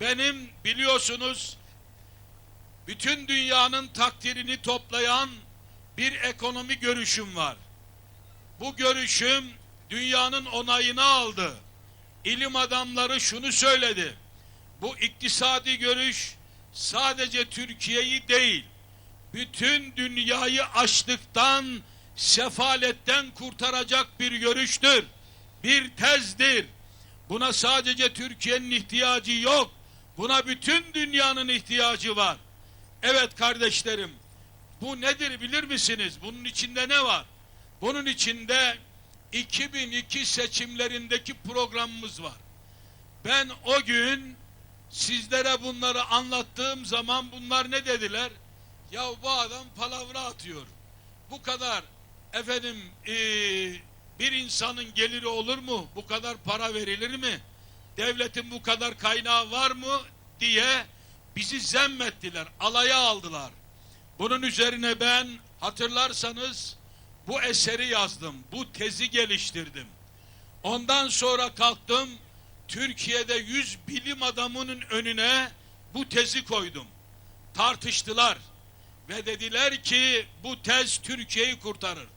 benim biliyorsunuz bütün dünyanın takdirini toplayan bir ekonomi görüşüm var. Bu görüşüm dünyanın onayını aldı. İlim adamları şunu söyledi. Bu iktisadi görüş sadece Türkiye'yi değil, bütün dünyayı açlıktan, sefaletten kurtaracak bir görüştür. Bir tezdir. Buna sadece Türkiye'nin ihtiyacı yok. Buna bütün dünyanın ihtiyacı var. Evet kardeşlerim, bu nedir bilir misiniz? Bunun içinde ne var? Bunun içinde 2002 seçimlerindeki programımız var. Ben o gün sizlere bunları anlattığım zaman bunlar ne dediler? Ya bu adam palavra atıyor. Bu kadar efendim eee, bir insanın geliri olur mu? Bu kadar para verilir mi? Devletin bu kadar kaynağı var mı? Diye bizi zemmettiler, alaya aldılar. Bunun üzerine ben hatırlarsanız bu eseri yazdım, bu tezi geliştirdim. Ondan sonra kalktım, Türkiye'de yüz bilim adamının önüne bu tezi koydum. Tartıştılar ve dediler ki bu tez Türkiye'yi kurtarır.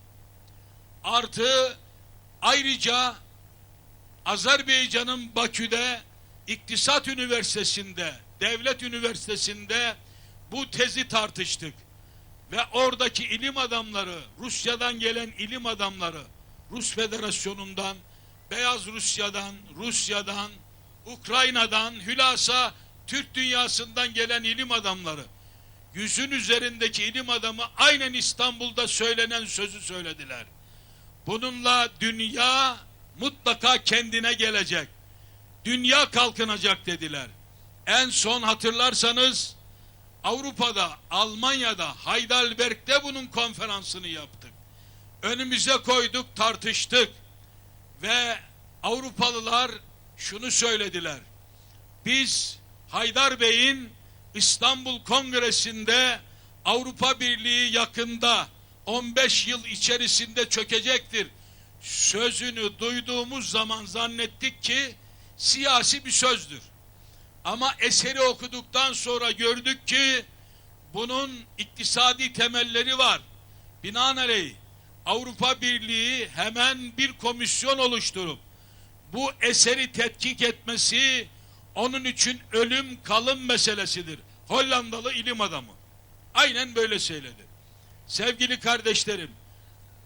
Artı ayrıca Azerbaycan'ın Bakü'de İktisat Üniversitesi'nde, Devlet Üniversitesi'nde bu tezi tartıştık. Ve oradaki ilim adamları, Rusya'dan gelen ilim adamları, Rus Federasyonu'ndan, Beyaz Rusya'dan, Rusya'dan, Ukrayna'dan, hülasa Türk dünyasından gelen ilim adamları, yüzün üzerindeki ilim adamı aynen İstanbul'da söylenen sözü söylediler. Bununla dünya mutlaka kendine gelecek. Dünya kalkınacak dediler. En son hatırlarsanız Avrupa'da, Almanya'da, Heidelberg'de bunun konferansını yaptık. Önümüze koyduk, tartıştık. Ve Avrupalılar şunu söylediler. Biz Haydar Bey'in İstanbul Kongresi'nde Avrupa Birliği yakında 15 yıl içerisinde çökecektir. Sözünü duyduğumuz zaman zannettik ki siyasi bir sözdür. Ama eseri okuduktan sonra gördük ki bunun iktisadi temelleri var. Binaenaleyh Avrupa Birliği hemen bir komisyon oluşturup bu eseri tetkik etmesi onun için ölüm kalım meselesidir. Hollandalı ilim adamı. Aynen böyle söyledi. Sevgili kardeşlerim,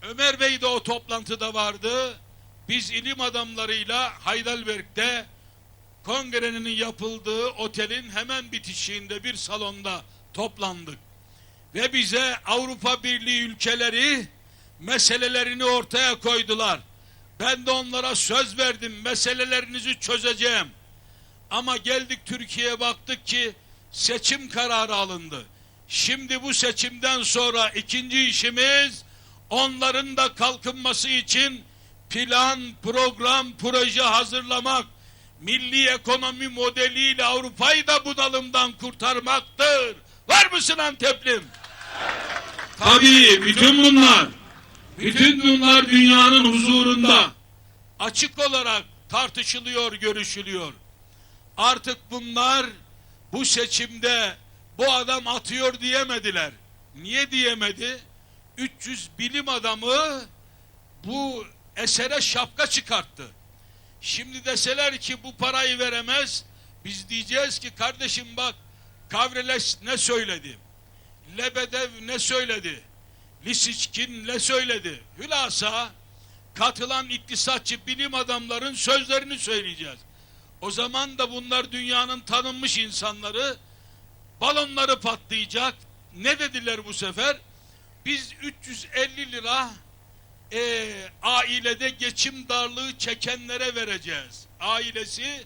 Ömer Bey de o toplantıda vardı. Biz ilim adamlarıyla Heidelberg'de kongrenin yapıldığı otelin hemen bitişiğinde bir salonda toplandık. Ve bize Avrupa Birliği ülkeleri meselelerini ortaya koydular. Ben de onlara söz verdim meselelerinizi çözeceğim. Ama geldik Türkiye'ye baktık ki seçim kararı alındı. Şimdi bu seçimden sonra ikinci işimiz onların da kalkınması için plan, program, proje hazırlamak. Milli ekonomi modeliyle Avrupa'yı da bunalımdan kurtarmaktır. Var mısın Anteplim? Tabii bütün bunlar bütün bunlar dünyanın huzurunda açık olarak tartışılıyor, görüşülüyor. Artık bunlar bu seçimde bu adam atıyor diyemediler. Niye diyemedi? 300 bilim adamı bu esere şapka çıkarttı. Şimdi deseler ki bu parayı veremez, biz diyeceğiz ki kardeşim bak Kavreles ne söyledi? Lebedev ne söyledi? Lisiçkin ne söyledi? Hülasa katılan iktisatçı bilim adamların sözlerini söyleyeceğiz. O zaman da bunlar dünyanın tanınmış insanları balonları patlayacak. Ne dediler bu sefer? Biz 350 lira e, ailede geçim darlığı çekenlere vereceğiz. Ailesi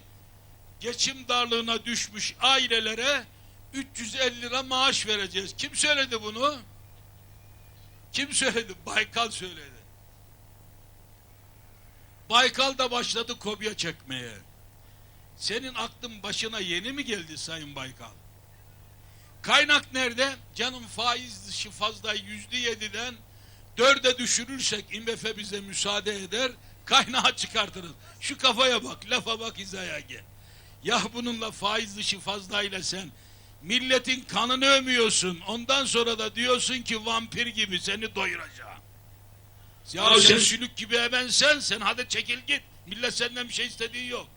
geçim darlığına düşmüş ailelere 350 lira maaş vereceğiz. Kim söyledi bunu? Kim söyledi? Baykal söyledi. Baykal da başladı kopya çekmeye. Senin aklın başına yeni mi geldi Sayın Baykal? Kaynak nerede? Canım faiz dışı fazla yüzde yediden dörde düşürürsek IMF bize müsaade eder kaynağı çıkartırız. Şu kafaya bak, lafa bak hizaya gel. Ya bununla faiz dışı fazlayla sen milletin kanını ömüyorsun. Ondan sonra da diyorsun ki vampir gibi seni doyuracağım. Ya, sen- sülük gibi hemen sen, sen hadi çekil git. Millet senden bir şey istediği yok.